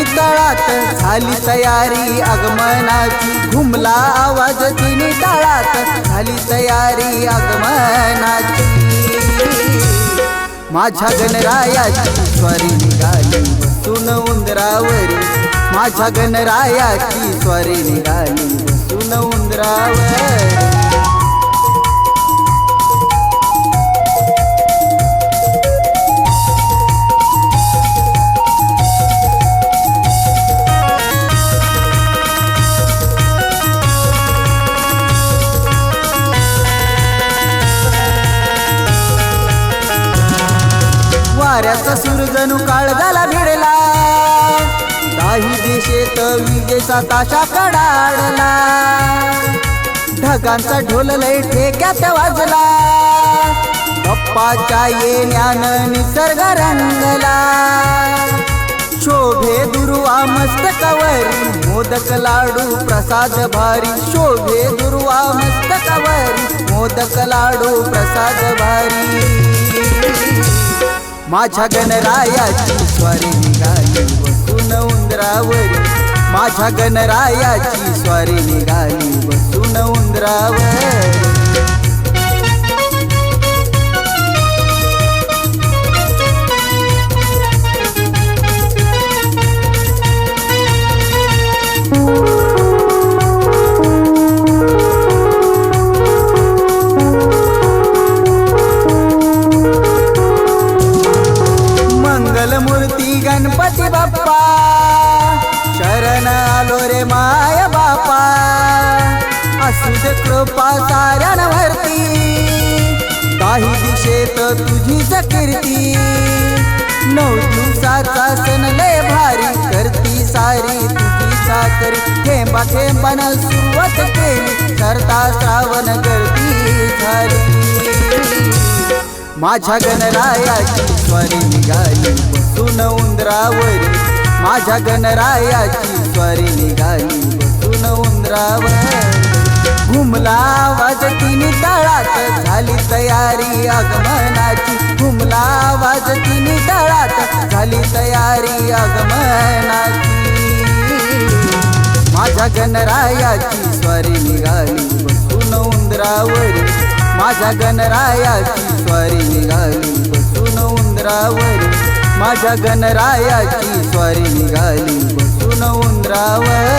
तळात झाली तयारी आगमनाची. घुमला आवाज तिनी तळात झाली तयारी आगमनाची. माझ्या गणरायाची स्वारी निघाली. बसून उंदरावरी. माझ्या गणरायाची स्वारी निघाली. वाऱ्याचा सूर जणू काळजाला भिडला. काही दिशेत विजेचा ताशा कडाडला. ढगांचा ढोल लय ठेक्यात वाजला. गप्पाच्या येण्यानं निसर्ग रंगला. शोभे दुर्वा मस्तकावरी मोदक लाडू प्रसाद भारी. शोभे दुर्वा मस्त कवर मोदक लाडू प्रसाद भारी. माझ्या गणरायाची स्वारी निघाली. बसून उंदरावरी. माझ्या गणरायाची स्वारी निघाली. बसून उंदरावरी. मंगलमूर्ती गणपती बाप्पा. शरण आलो रे माय बापा. असू दे कृपा साऱ्यांवरती. काही दिशेत तुझीच कीर्ती नऊ दिवसाचा सण लय भारी करती सारी. तुझी साकरी थेंबा थेंबानं सुरुवात केली. करता श्रावण गर्दी झाली माझ्या गणरायाची स्वारी निघाली. बसून उंदरावरी माझ्या गणरायाची स्वारी निघाली. बसून उंदरावर घुमला आवाज तिनी तळात. झाली तयारी आगमनाची. घुमला आवाज तिनी तळात. झाली तयारी आगमनाची. माझ्या गणरायाची स्वारी निघाली. बसून उंदरावरी माझ्या गणरायाची स्वारी उंदरावर. माझ्या गणरायाची स्वारी निघाली बसून उंदरावर.